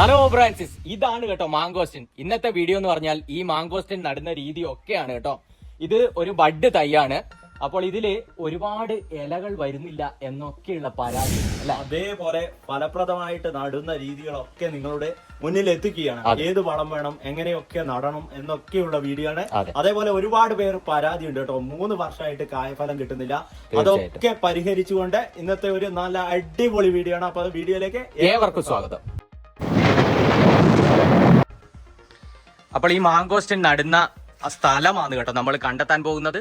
Hello Francis ഇതാണ് കേട്ടോ mangosteen ഇന്നത്തെ വീഡിയോ എന്ന് പറഞ്ഞാൽ ഈ മാങ്കോസ്റ്റിൻ നടുന്ന രീതി ഒക്കെയാണ് കേട്ടോ. ഇത് ഒരു ബഡ് തൈയാണ്. അപ്പോൾ ഇതിൽ ഒരുപാട് ഇലകൾ വരുന്നില്ല എന്നൊക്കെയുള്ള പരാതി അല്ലെ? അതേപോലെ ഫലപ്രദമായിട്ട് നടുന്ന രീതികളൊക്കെ നിങ്ങളുടെ മുന്നിൽ എത്തിക്കുകയാണ്. ഏത് വളം വേണം എങ്ങനെയൊക്കെ നടണം എന്നൊക്കെയുള്ള വീഡിയോ ആണ്. അതേപോലെ ഒരുപാട് പേർ പരാതി ഉണ്ട് കേട്ടോ. മൂന്ന് വർഷമായിട്ട് കായഫലം കിട്ടുന്നില്ല. അതൊക്കെ പരിഹരിച്ചുകൊണ്ട് ഇന്നത്തെ ഒരു നല്ല അടിപൊളി വീഡിയോ ആണ്. അപ്പൊ വീഡിയോയിലേക്ക് ഏവർക്കും സ്വാഗതം. അപ്പോൾ ഈ മാങ്കോസ്റ്റിൻ നടുന്ന ആ സ്ഥലമാണ് കേട്ടോ നമ്മൾ കണ്ടെത്താൻ പോകുന്നത്.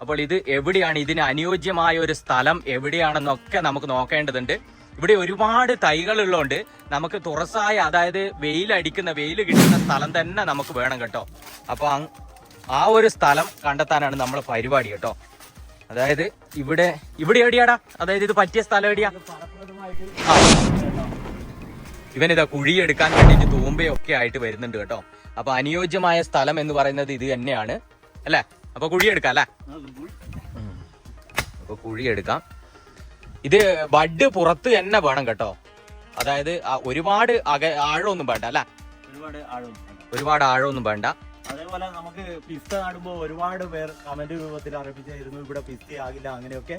അപ്പോൾ ഇത് എവിടെയാണ്? ഇതിന് അനുയോജ്യമായ ഒരു സ്ഥലം എവിടെയാണെന്നൊക്കെ നമുക്ക് നോക്കേണ്ടതുണ്ട്. ഇവിടെ ഒരുപാട് തൈകൾ ഉള്ളതുകൊണ്ട് നമുക്ക് തുറസായ അതായത് വെയിലടിക്കുന്ന വെയിൽ കിട്ടുന്ന സ്ഥലം തന്നെ നമുക്ക് വേണം കേട്ടോ. അപ്പൊ ആ ഒരു സ്ഥലം കണ്ടെത്താനാണ് നമ്മളെ പരിപാടി കേട്ടോ. അതായത് ഇവിടെ ഇവിടെ എവിടെയാടാ? അതായത് ഇത് പറ്റിയ സ്ഥലം എവിടെയാ? ഇവനിതാ കുഴിയെടുക്കാൻ വേണ്ടിയിട്ട് തൂമ്പയൊക്കെ ആയിട്ട് വരുന്നുണ്ട് കേട്ടോ. അപ്പൊ അനുയോജ്യമായ സ്ഥലം എന്ന് പറയുന്നത് ഇത് തന്നെയാണ്. അല്ലേ? അപ്പൊ കുഴിയെടുക്കാം അല്ലേ? അപ്പൊ കുഴിയെടുക്കാം. ഇത് ബഡ് പുറത്ത് തന്നെ വേണം കേട്ടോ. അതായത് ഒരുപാട് അക ആഴമൊന്നും വേണ്ട അല്ല? ഒരുപാട് ആഴം ഒരുപാട് ആഴമൊന്നും വേണ്ട. അതേപോലെ നമുക്ക് പിസ്ത നടുമ്പോ ഒരുപാട് പേർ കമന്റ് രൂപത്തിൽ അറിയിച്ചായിരുന്നു ഇവിടെ പിസ്ത ആകില്ല അങ്ങനെയൊക്കെ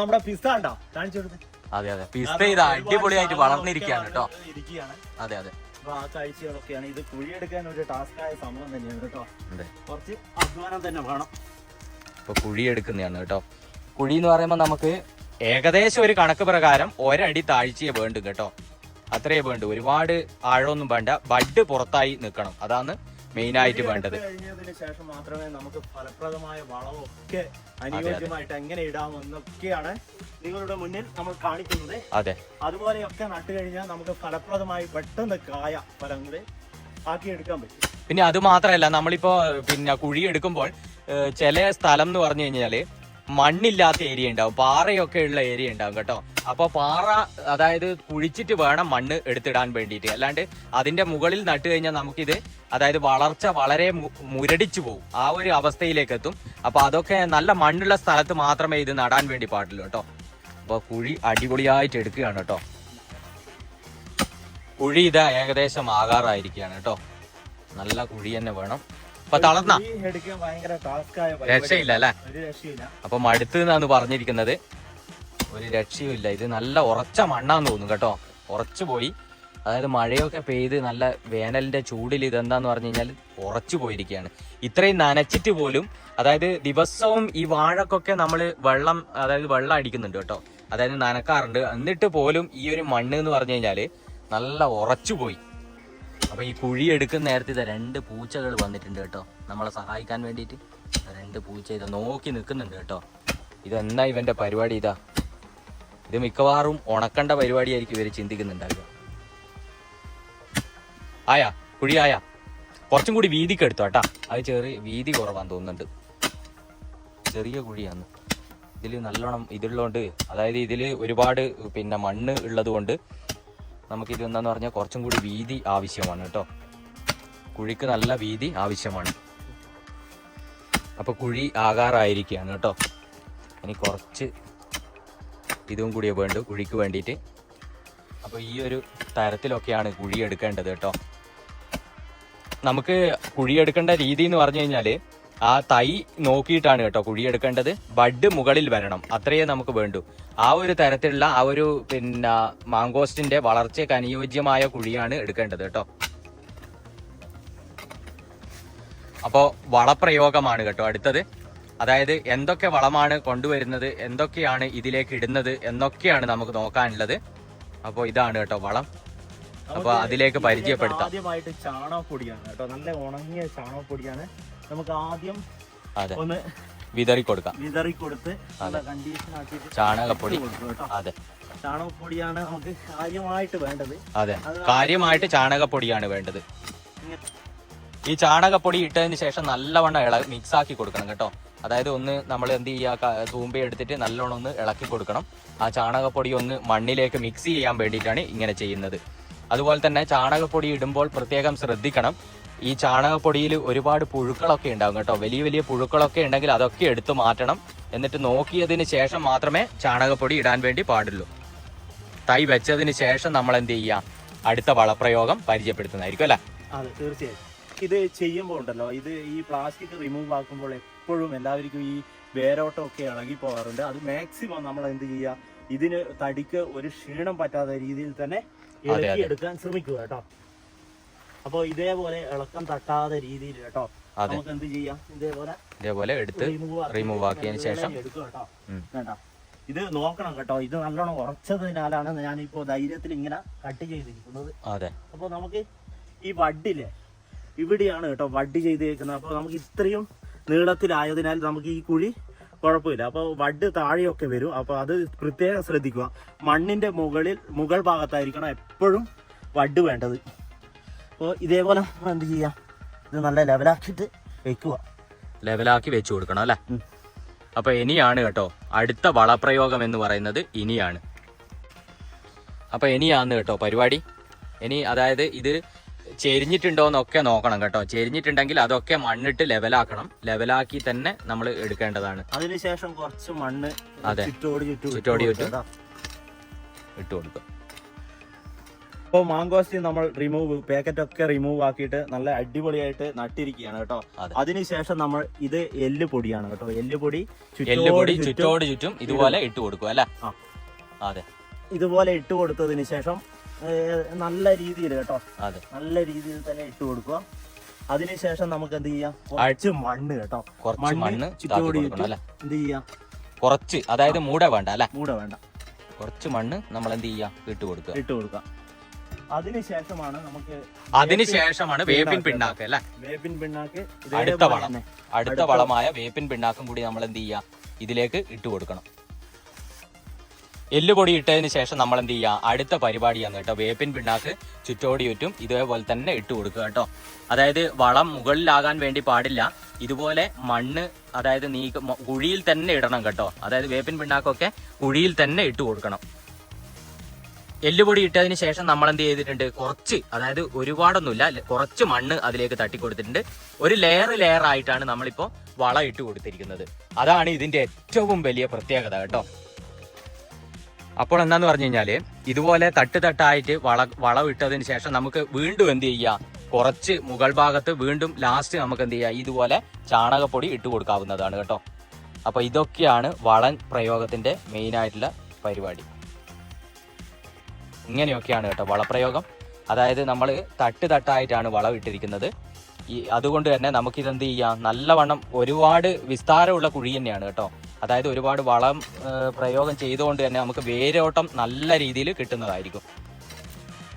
നമ്മുടെ പിസ്ത ഉണ്ടോ കാണിച്ചു കൊടുത്ത്. അതെ അതെ. പിസ്ത ഇത് അടിപൊളിയായിട്ട് വളർന്നിരിക്കുകയാണ് കേട്ടോ. അതെ അതെ. കാഴ്ചകളൊക്കെയാണ് ഇത് കുഴിയെടുക്കാൻ ഒരു സംഭവം തന്നെയാണ് കേട്ടോ. കുറച്ച് അധ്വാനം തന്നെ വേണം. ഇപ്പൊ കുഴി എടുക്കുന്നതാണ് കേട്ടോ. കുഴി എന്ന് പറയുമ്പോൾ നമുക്ക് ഏകദേശം ഒരു കണക്ക് പ്രകാരം ഒരടി താഴ്ചയെ വേണ്ടും കേട്ടോ. അത്രയേ വേണ്ടു. ഒരുപാട് ആഴമൊന്നും വേണ്ട. ബഡ് പുറത്തായി നിൽക്കണം. അതാണ് മെയിൻ ആയിട്ട് വേണ്ടത് കഴിഞ്ഞതിന് ശേഷം മാത്രമേ നമുക്ക് ഫലപ്രദമായ വളമൊക്കെ അനുയോജ്യമായിട്ട് എങ്ങനെ ഇടാമെന്നൊക്കെയാണ് നിങ്ങളുടെ മുന്നിൽ നമ്മൾ കാണിക്കുന്നത്. അതെ. അതുപോലെയൊക്കെ നട്ടു കഴിഞ്ഞാൽ നമുക്ക് ഫലപ്രദമായി പെട്ടെന്ന് കായ ഫലങ്ങൾ ആക്കിയെടുക്കാൻ പറ്റും. പിന്നെ അത് മാത്രമല്ല നമ്മളിപ്പോ പിന്നെ കുഴി എടുക്കുമ്പോൾ ചില സ്ഥലം എന്ന് പറഞ്ഞു കഴിഞ്ഞാൽ മണ്ണില്ലാത്ത ഏരിയ ഉണ്ടാവും. പാറയൊക്കെ ഉള്ള ഏരിയ ഉണ്ടാവും കേട്ടോ. അപ്പൊ പാറ അതായത് കുഴിച്ചിട്ട് വേണം മണ്ണ് എടുത്തിടാൻ വേണ്ടിയിട്ട്. അല്ലാണ്ട് അതിന്റെ മുകളിൽ നട്ടു കഴിഞ്ഞാൽ നമുക്കിത് അതായത് വളർച്ച വളരെ മുരടിച്ചു പോകും. ആ ഒരു അവസ്ഥയിലേക്ക് എത്തും അപ്പൊ അതൊക്കെ നല്ല മണ്ണുള്ള സ്ഥലത്ത് മാത്രമേ ഇത് നടാൻ വേണ്ടി പാടുള്ളൂ കേട്ടോ. അപ്പൊ കുഴി അടിപൊളിയായിട്ട് എടുക്കുകയാണ് കേട്ടോ. കുഴി ഇതാ ഏകദേശം ആകാറായിരിക്കുകയാണ് കേട്ടോ. നല്ല കുഴി തന്നെ വേണം. അപ്പൊ തളർന്ന. രക്ഷയില്ല അല്ലെ? അപ്പൊ മടുത്ത് എന്നാണ് പറഞ്ഞിരിക്കുന്നത്. ഒരു രക്ഷയും ഇല്ല ഇത് നല്ല ഉറച്ച മണ്ണാന്ന് തോന്നുന്നു കേട്ടോ. ഉറച്ചു പോയി അതായത് മഴയൊക്കെ പെയ്ത് നല്ല വേനലിന്റെ ചൂടിൽ ഇതെന്താന്ന് പറഞ്ഞു കഴിഞ്ഞാൽ ഉറച്ചു പോയിരിക്കുകയാണ്. ഇത്രയും നനച്ചിട്ട് പോലും അതായത് ദിവസവും ഈ വാഴക്കൊക്കെ നമ്മൾ വെള്ളം അതായത് വെള്ളം അടിക്കുന്നുണ്ട് കേട്ടോ. അതായത് നനക്കാറുണ്ട്. എന്നിട്ട് പോലും ഈ ഒരു മണ്ണ് എന്ന് പറഞ്ഞു കഴിഞ്ഞാൽ നല്ല ഉറച്ചു പോയി. അപ്പൊ ഈ കുഴി എടുക്കുന്ന നേരത്തെ രണ്ട് പൂച്ചകൾ വന്നിട്ടുണ്ട് കേട്ടോ. നമ്മളെ സഹായിക്കാൻ വേണ്ടിയിട്ട് രണ്ട് പൂച്ച ഇത് നോക്കി നിൽക്കുന്നുണ്ട് കേട്ടോ. ഇതെന്നാ ഇവന്റെ പരിപാടി ഇതാ? ഇത് മിക്കവാറും ഉണക്കേണ്ട പരിപാടിയായിരിക്കും ഇവർ ചിന്തിക്കുന്നുണ്ടാവുക. ആയാ കുഴി ആയാ കുറച്ചും കൂടി വീതിക്ക് എടുത്തു കേട്ടാ. അത് ചെറിയ വീതി കുറവാന്ന് തോന്നുന്നുണ്ട്. ചെറിയ കുഴിയാണ് ഇതിൽ നല്ലോണം ഇതുള്ളതുകൊണ്ട് അതായത് ഇതിൽ ഒരുപാട് പിന്നെ മണ്ണ് ഉള്ളത് കൊണ്ട് നമുക്കിത് എന്താന്ന് പറഞ്ഞാൽ കുറച്ചും കൂടി വീതി ആവശ്യമാണ് കേട്ടോ. കുഴിക്ക് നല്ല വീതി ആവശ്യമാണ്. അപ്പൊ കുഴി ആകാറായിരിക്കുകയാണ് കേട്ടോ. ഇനി കുറച്ച് ഇതും കൂടിയേ വേണ്ടു കുഴിക്ക് വേണ്ടിയിട്ട്. അപ്പൊ ഈ ഒരു തരത്തിലൊക്കെയാണ് കുഴി എടുക്കേണ്ടത് കേട്ടോ. നമുക്ക് കുഴിയെടുക്കേണ്ട രീതി എന്ന് പറഞ്ഞു കഴിഞ്ഞാൽ ആ തൈ നോക്കിയിട്ടാണ് കേട്ടോ കുഴിയെടുക്കേണ്ടത്. ബഡ് മുകളിൽ വരണം. അത്രയേ നമുക്ക് വേണ്ടൂ. ആ ഒരു തരത്തിലുള്ള ആ ഒരു പിന്നെ മാങ്കോസ്റ്റിന്റെ വളർച്ചയ്ക്ക് അനുയോജ്യമായ കുഴിയാണ് എടുക്കേണ്ടത് കേട്ടോ. അപ്പോ വളപ്രയോഗമാണ് കേട്ടോ അടുത്തത്. അതായത് എന്തൊക്കെ വളമാണ് കൊണ്ടുവരുന്നത് എന്തൊക്കെയാണ് ഇതിലേക്ക് ഇടുന്നത് എന്നൊക്കെയാണ് നമുക്ക് നോക്കാനുള്ളത്. അപ്പോൾ ഇതാണ് കേട്ടോ വളം. അപ്പൊ അതിലേക്ക് പരിചയപ്പെടുത്താം. ആദ്യമായിട്ട് ചാണകപ്പൊടിയാണ് കേട്ടോ. നല്ല ഉണങ്ങിയ ചാണകപ്പൊടിയാണ്. നമുക്ക് ആദ്യം അതെ. ഒന്ന് വിതറി കൊടുക്കാം വിതറി കൊടുത്ത് നല്ല കണ്ടീഷൻ ആക്കിയിട്ട് ചാണകപ്പൊടി. അതെ. ചാണകപ്പൊടിയാണ് നമുക്ക് കാര്യമായിട്ട് വേണ്ടത്. അതെ. കാര്യമായിട്ട് ചാണകപ്പൊടിയാണ് വേണ്ടത്. ഈ ചാണകപ്പൊടി ഇട്ടതിന് ശേഷം നല്ലവണ്ണം ഇള മിക്സ് ആക്കി കൊടുക്കണം കേട്ടോ. അതായത് ഒന്ന് നമ്മൾ എന്ത് ചെയ്യുക തൂമ്പ എടുത്തിട്ട് നല്ലോണം ഒന്ന് ഇളക്കി കൊടുക്കണം. ആ ചാണകപ്പൊടി ഒന്ന് മണ്ണിലേക്ക് മിക്സ് ചെയ്യാൻ വേണ്ടിയിട്ടാണ് ഇങ്ങനെ ചെയ്യുന്നത്. അതുപോലെ തന്നെ ചാണകപ്പൊടി ഇടുമ്പോൾ പ്രത്യേകം ശ്രദ്ധിക്കണം. ഈ ചാണകപ്പൊടിയിൽ ഒരുപാട് പുഴുക്കളൊക്കെ ഉണ്ടാകും കേട്ടോ. വലിയ വലിയ പുഴുക്കളൊക്കെ ഉണ്ടെങ്കിൽ അതൊക്കെ എടുത്തു മാറ്റണം. എന്നിട്ട് നോക്കിയതിന് ശേഷം മാത്രമേ ചാണകപ്പൊടി ഇടാൻ വേണ്ടി പാടുള്ളൂ. തൈ വെച്ചതിന് ശേഷം നമ്മൾ എന്ത് ചെയ്യാം? അടുത്ത വളപ്രയോഗം പരിചയപ്പെടുത്തുന്നതായിരിക്കും അല്ലേ? അതെ തീർച്ചയായും. ഇത് ചെയ്യുമ്പോൾ ഉണ്ടല്ലോ ഇത് ഈ പ്ലാസ്റ്റിക് റിമൂവ് ആക്കുമ്പോൾ എപ്പോഴും എല്ലാവർക്കും ഈ വേരോട്ടം ഒക്കെ ഇളകി പോകാറുണ്ട് അത് മാക്സിമം നമ്മൾ എന്ത് ചെയ്യുക? ഇതിന് തടിക്ക് ഒരു ക്ഷീണം പറ്റാത്ത രീതിയിൽ തന്നെ. ഇളക്കി എടുക്കാൻ ശ്രമിക്കുക കേട്ടോ. അപ്പോൾ ഇതേപോലെ ഇളക്കം തട്ടാതെ രീതിയിൽ കേട്ടോ. നമുക്ക് എന്ത് ചെയ്യാം? ഇതേപോലെ ഇതേപോലെ എടുത്ത് റിമൂവ് ആക്കിയതിന് ശേഷം കേട്ടോ. ഇത് നോക്കണം കേട്ടോ. ഇത് നല്ലോണം ഉറച്ചതിനാലാണ് ഞാനിപ്പോ ധൈര്യത്തിൽ ഇങ്ങനെ കട്ട് ചെയ്തിരിക്കുന്നത്. അതെ. അപ്പോൾ നമുക്ക് ഈ വഡിൽ ഇവിടെയാണ് കേട്ടോ വഡ് ചെയ്തേക്കുന്നത്. അപ്പോൾ നമുക്ക് ഇത്രയും നീളത്തിലായതിനാൽ നമുക്ക് ഈ കുഴി കുഴപ്പമില്ല. അപ്പോൾ വഡ് താഴെയൊക്കെ വരും. അപ്പോൾ അത് പ്രത്യേകം ശ്രദ്ധിക്കുക. മണ്ണിന്റെ മുകളിൽ മുകൾ ഭാഗത്തായിരിക്കണം എപ്പോഴും വഡ് വേണ്ടത്. അപ്പോൾ ഇതേപോലെ നമ്മൾ എന്ത് ചെയ്യാം? ഇത് നല്ല ലെവലാക്കിയിട്ട് വെക്കുക. ലെവലാക്കി വെച്ചു കൊടുക്കണം അല്ലേ? അപ്പോൾ അപ്പൊ ഇനിയാണ് കേട്ടോ. അടുത്ത വളപ്രയോഗം എന്ന് പറയുന്നത് ഇനിയാണ്. അപ്പൊ ഇനിയാണ് കേട്ടോ പരിപാടി. ഇനി അതായത് ഇത് ചെരിഞ്ഞിട്ടുണ്ടോ എന്നൊക്കെ നോക്കണം കേട്ടോ. ചെരിഞ്ഞിട്ടുണ്ടെങ്കിൽ അതൊക്കെ മണ്ണിട്ട് ലെവലാക്കണം. ലെവലാക്കി തന്നെ നമ്മൾ എടുക്കേണ്ടതാണ്. അതിനുശേഷം കുറച്ച് മണ്ണ് അതെ. ചുറ്റോടി ചുറ്റും ഇട്ട്. ഇട്ട് ഇപ്പോൾ മാങ്കോസ്റ്റി നമ്മൾ റിമൂവ് പാക്കറ്റ് ഒക്കെ റിമൂവ് ആക്കിയിട്ട് നല്ല അടിപൊളിയായിട്ട് നട്ടിരിക്കുകയാണ് കേട്ടോ. അതെ. അതിനുശേഷം നമ്മൾ ഇത് എല്ല് പൊടിയാണ് കേട്ടോ. എല്ല് പൊടി എല്ലുപൊടി ചുറ്റും ചുറ്റോട് ചുറ്റും ഇതുപോലെ ഇട്ട് കൊടുക്കും അല്ലെ. അതെ. ഇതുപോലെ ഇട്ട് കൊടുത്തതിന് ശേഷം നല്ല രീതിയിൽ കേട്ടോ. നല്ല രീതിയിൽ തന്നെ ഇട്ട് കൊടുക്കുക. അതിനുശേഷം നമുക്ക് എന്ത് ചെയ്യാം? കുറച്ച് മണ്ണ് കേട്ടോ. കുറച്ച് മണ്ണ് ചുറ്റോടി എന്ത് ചെയ്യാം? കുറച്ച് അതായത് മൂട വേണ്ട അല്ലെ? മൂട വേണ്ട. കുറച്ച് മണ്ണ് നമ്മൾ എന്ത് ചെയ്യാം? ഇട്ട് കൊടുക്കുക. ഇട്ട് കൊടുക്കുക. അതിനുശേഷമാണ് നമുക്ക് അതിനുശേഷമാണ് വേപ്പിൻ പിണ്ണാക്ക് അല്ലെ? വേപ്പിൻ പിണ്ണാക്ക് അടുത്ത വളം. അടുത്ത- വളമായ വേപ്പിൻ പിണ്ണാക്കും കൂടി നമ്മൾ എന്ത് ചെയ്യാം? ഇതിലേക്ക് ഇട്ട് കൊടുക്കണം. എല്ലുപൊടി ഇട്ടതിന് ശേഷം നമ്മൾ എന്ത് ചെയ്യുക അടുത്ത പരിപാടിയാണ് കേട്ടോ. വേപ്പിൻ പിണ്ണാക്ക് ചുറ്റോടി ചുറ്റും ഇതേപോലെ തന്നെ ഇട്ട് കൊടുക്കുക കേട്ടോ. അതായത് വളം മുകളിലാകാൻ വേണ്ടി പാടില്ല. ഇതുപോലെ മണ്ണ് അതായത് നീ കുഴിയിൽ തന്നെ ഇടണം കേട്ടോ. അതായത് വേപ്പിൻ പിണ്ണാക്കൊക്കെ കുഴിയിൽ തന്നെ ഇട്ട് കൊടുക്കണം. എല്ലുപൊടി ഇട്ടതിന് ശേഷം നമ്മൾ എന്ത് ചെയ്തിട്ടുണ്ട്? കുറച്ച് അതായത് ഒരുപാടൊന്നുമില്ല കുറച്ച് മണ്ണ് അതിലേക്ക് തട്ടി കൊടുത്തിട്ടുണ്ട് ഒരു ലെയർ ലെയർ ആയിട്ടാണ് നമ്മളിപ്പോ വളം ഇട്ട് കൊടുത്തിരിക്കുന്നത്. അതാണ് ഇതിന്റെ ഏറ്റവും വലിയ പ്രത്യേകത കേട്ടോ. അപ്പോൾ എന്താന്ന് പറഞ്ഞു കഴിഞ്ഞാൽ ഇതുപോലെ തട്ട് തട്ടായിട്ട് വള വളം ഇട്ടതിന് ശേഷം നമുക്ക് വീണ്ടും എന്ത് ചെയ്യാം? കുറച്ച് മുകൾ ഭാഗത്ത് വീണ്ടും ലാസ്റ്റ് നമുക്ക് എന്ത് ചെയ്യാം? ഇതുപോലെ ചാണകപ്പൊടി ഇട്ട് കൊടുക്കാവുന്നതാണ് കേട്ടോ. അപ്പൊ ഇതൊക്കെയാണ് വളൻ മെയിൻ ആയിട്ടുള്ള പരിപാടി. ഇങ്ങനെയൊക്കെയാണ് കേട്ടോ വളപ്രയോഗം. അതായത് നമ്മൾ തട്ട് തട്ടായിട്ടാണ് വളം ഇട്ടിരിക്കുന്നത് ഈ അതുകൊണ്ട് തന്നെ നമുക്കിതെന്ത് ചെയ്യാം? നല്ലവണ്ണം ഒരുപാട് വിസ്താരമുള്ള കുഴി തന്നെയാണ് കേട്ടോ. അതായത് ഒരുപാട് വളം പ്രയോഗം ചെയ്തുകൊണ്ട് തന്നെ നമുക്ക് വേരോട്ടം നല്ല രീതിയിൽ കിട്ടുന്നതായിരിക്കും.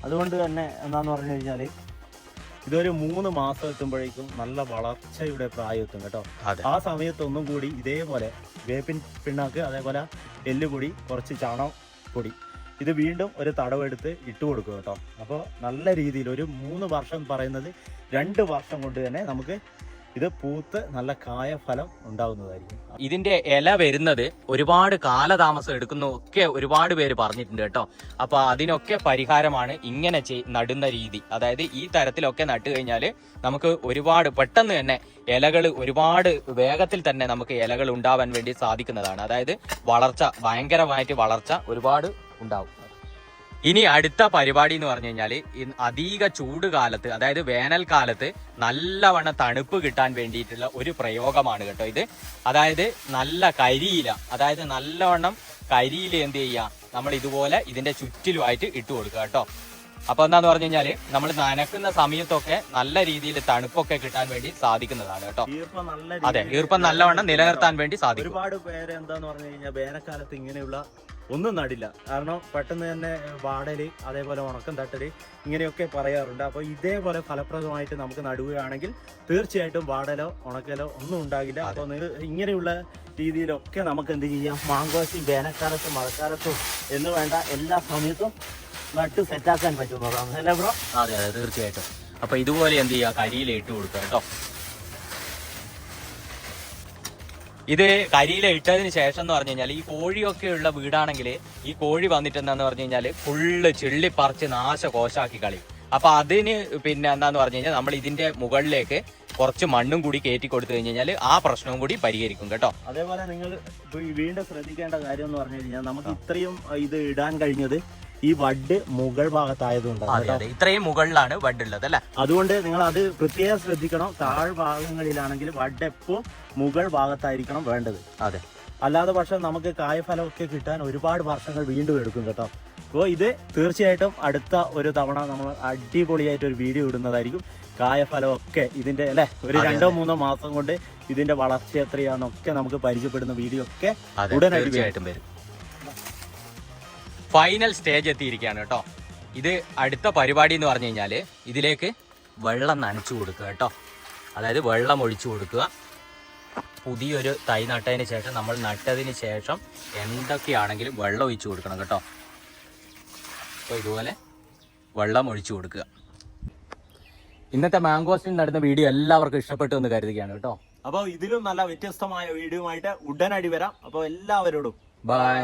അതുകൊണ്ട് തന്നെ എന്താന്ന് പറഞ്ഞു കഴിഞ്ഞാൽ ഇതൊരു മൂന്ന് മാസം എത്തുമ്പോഴേക്കും നല്ല വളർച്ചയുടെ പ്രായം എത്തും കേട്ടോ. ആ സമയത്തൊന്നും കൂടി ഇതേപോലെ വേപ്പിൻ പിണ്ണാക്ക് അതേപോലെ എല്ലുപൊടി കുറച്ച് ചാണകം പൊടി ഇത് വീണ്ടും ഒരു തടവെടുത്ത് ഇട്ട് കൊടുക്കും കേട്ടോ. അപ്പോൾ നല്ല രീതിയിൽ ഒരു മൂന്ന് വർഷം പറയുന്നത് രണ്ട് വർഷം കൊണ്ട് തന്നെ നമുക്ക് ഇത് പൂത്ത് നല്ല കായ ഫലം ഉണ്ടാവുന്നതായിരിക്കും. ഇതിന്റെ ഇല വരുന്നത് ഒരുപാട് കാലതാമസം എടുക്കുന്ന ഒക്കെ ഒരുപാട് പേര് പറഞ്ഞിട്ടുണ്ട് കേട്ടോ. അപ്പൊ അതിനൊക്കെ പരിഹാരമാണ് ഇങ്ങനെ ചെയ്- നടുന്ന രീതി. അതായത് ഈ തരത്തിലൊക്കെ നട്ടു കഴിഞ്ഞാൽ നമുക്ക് ഒരുപാട് പെട്ടെന്ന് തന്നെ ഇലകൾ ഒരുപാട് വേഗത്തിൽ തന്നെ നമുക്ക് ഇലകൾ ഉണ്ടാവാൻ വേണ്ടി സാധിക്കുന്നതാണ്. അതായത് വളർച്ച ഭയങ്കരമായിട്ട് വളർച്ച ഒരുപാട് ഉണ്ടാവും. ഇനി അടുത്ത പരിപാടി എന്ന് പറഞ്ഞു കഴിഞ്ഞാൽ അധിക ചൂട് കാലത്ത് അതായത് വേനൽക്കാലത്ത് നല്ലവണ്ണം തണുപ്പ് കിട്ടാൻ വേണ്ടിയിട്ടുള്ള ഒരു പ്രയോഗമാണ് കേട്ടോ ഇത്. അതായത് നല്ല കരിയില അതായത് നല്ലവണ്ണം കരിയില എന്ത് ചെയ്യുക നമ്മൾ ഇതുപോലെ ഇതിന്റെ ചുറ്റിലുമായിട്ട് ഇട്ട് കൊടുക്കുക കേട്ടോ. അപ്പൊ എന്താന്ന് പറഞ്ഞു കഴിഞ്ഞാൽ നമ്മൾ നനക്കുന്ന സമയത്തൊക്കെ നല്ല രീതിയിൽ തണുപ്പൊക്കെ കിട്ടാൻ വേണ്ടി സാധിക്കുന്നതാണ് കേട്ടോ. അതെ ഈർപ്പം നല്ലവണ്ണം നിലനിർത്താൻ വേണ്ടി സാധിക്കും. ഒരുപാട് പേര് എന്താന്ന് പറഞ്ഞു കഴിഞ്ഞാൽ വേനൽക്കാലത്ത് ഇങ്ങനെയുള്ള ഒന്നും നടില്ല. കാരണം പെട്ടെന്ന് തന്നെ വാടൽ അതേപോലെ ഉണക്കം തട്ടൽ ഇങ്ങനെയൊക്കെ പറയാറുണ്ട്. അപ്പോൾ ഇതേപോലെ ഫലപ്രദമായിട്ട് നമുക്ക് നടുകയാണെങ്കിൽ തീർച്ചയായിട്ടും വാടലോ ഉണക്കലോ ഒന്നും ഉണ്ടാകില്ല. അപ്പോൾ ഇങ്ങനെയുള്ള രീതിയിലൊക്കെ നമുക്ക് എന്ത് ചെയ്യാം? മാങ്കോശി വേനൽക്കാലത്തും മഴക്കാലത്തും എന്ന് വേണ്ട എല്ലാ സമയത്തും നട്ട് സെറ്റാക്കാൻ പറ്റുന്നതാണ്. അല്ലേ ബ്രോ അതെ അതെ തീർച്ചയായിട്ടും. അപ്പൊ ഇതുപോലെ എന്ത് ചെയ്യുക? കരിയില ഇട്ട് കൊടുക്കുക കേട്ടോ. ഇത് കരിയില ഇട്ടതിന് ശേഷം എന്ന് പറഞ്ഞു കഴിഞ്ഞാൽ ഈ കോഴിയൊക്കെ ഉള്ള വീടാണെങ്കിൽ ഈ കോഴി വന്നിട്ട് എന്താന്ന് പറഞ്ഞു കഴിഞ്ഞാൽ ഫുള്ള് ചെള്ളി പറിച്ച് നാശ കോശാക്കി കളി അപ്പൊ അതിന് പിന്നെ എന്താന്ന് പറഞ്ഞു കഴിഞ്ഞാൽ നമ്മൾ ഇതിന്റെ മുകളിലേക്ക് കുറച്ച് മണ്ണും കൂടി കയറ്റി കൊടുത്തു കഴിഞ്ഞാൽ ആ പ്രശ്നവും കൂടി പരിഹരിക്കും കേട്ടോ. അതേപോലെ നിങ്ങൾ വീണ്ടും ശ്രദ്ധിക്കേണ്ട കാര്യം എന്ന് പറഞ്ഞു കഴിഞ്ഞാൽ നമുക്ക് ഇത്രയും ഇത് ഇടാൻ കഴിഞ്ഞത് ഈ വഡ് മുകൾ ഭാഗത്തായതുകൊണ്ടാണ് അതെ ഇത്രയും മുകളിലാണ് വഡ് ഉള്ളത് അല്ലെ? അതുകൊണ്ട് നിങ്ങൾ അത് പ്രത്യേകം ശ്രദ്ധിക്കണം. താഴ്ഭാഗങ്ങളിലാണെങ്കിൽ വഡ് എപ്പോ മുകൾ ഭാഗത്തായിരിക്കണം വേണ്ടത്. അതെ. അല്ലാതെ പക്ഷെ നമുക്ക് കായഫലമൊക്കെ കിട്ടാൻ ഒരുപാട് വർഷങ്ങൾ വീണ്ടും എടുക്കും കേട്ടോ. അപ്പോൾ ഇത് തീർച്ചയായിട്ടും അടുത്ത ഒരു തവണ നമ്മൾ അടിപൊളിയായിട്ട് ഒരു വീഡിയോ ഇടുന്നതായിരിക്കും. കായഫലമൊക്കെ ഇതിന്റെ അല്ലെ? ഒരു രണ്ടോ മൂന്നോ മാസം കൊണ്ട് ഇതിന്റെ വളർച്ച എത്രയാണെന്നൊക്കെ നമുക്ക് പരിചയപ്പെടുന്ന വീഡിയോ ഒക്കെ ഉടനടി വരും. ഫൈനൽ സ്റ്റേജ് എത്തിയിരിക്കുകയാണ് കേട്ടോ. ഇത് അടുത്ത പരിപാടി എന്ന് പറഞ്ഞു കഴിഞ്ഞാൽ ഇതിലേക്ക് വെള്ളം നനച്ചു കൊടുക്കുക കേട്ടോ. അതായത് വെള്ളം ഒഴിച്ചു കൊടുക്കുക. പുതിയൊരു തൈ നട്ടതിന് ശേഷം നമ്മൾ നട്ടതിന് ശേഷം എന്തൊക്കെയാണെങ്കിലും വെള്ളം ഒഴിച്ചു കൊടുക്കണം കേട്ടോ. അപ്പോൾ ഇതുപോലെ വെള്ളം ഒഴിച്ചു കൊടുക്കുക. ഇന്നത്തെ മാംഗോസ്റ്റിൽ നടന്ന വീഡിയോ എല്ലാവർക്കും ഇഷ്ടപ്പെട്ടു എന്ന് കരുതുകയാണ് കേട്ടോ. അപ്പോൾ ഇതിലും നല്ല വ്യത്യസ്തമായ വീഡിയോ ആയിട്ട് ഉടനടി വരാം. അപ്പോൾ എല്ലാവരോടും. ബൈ.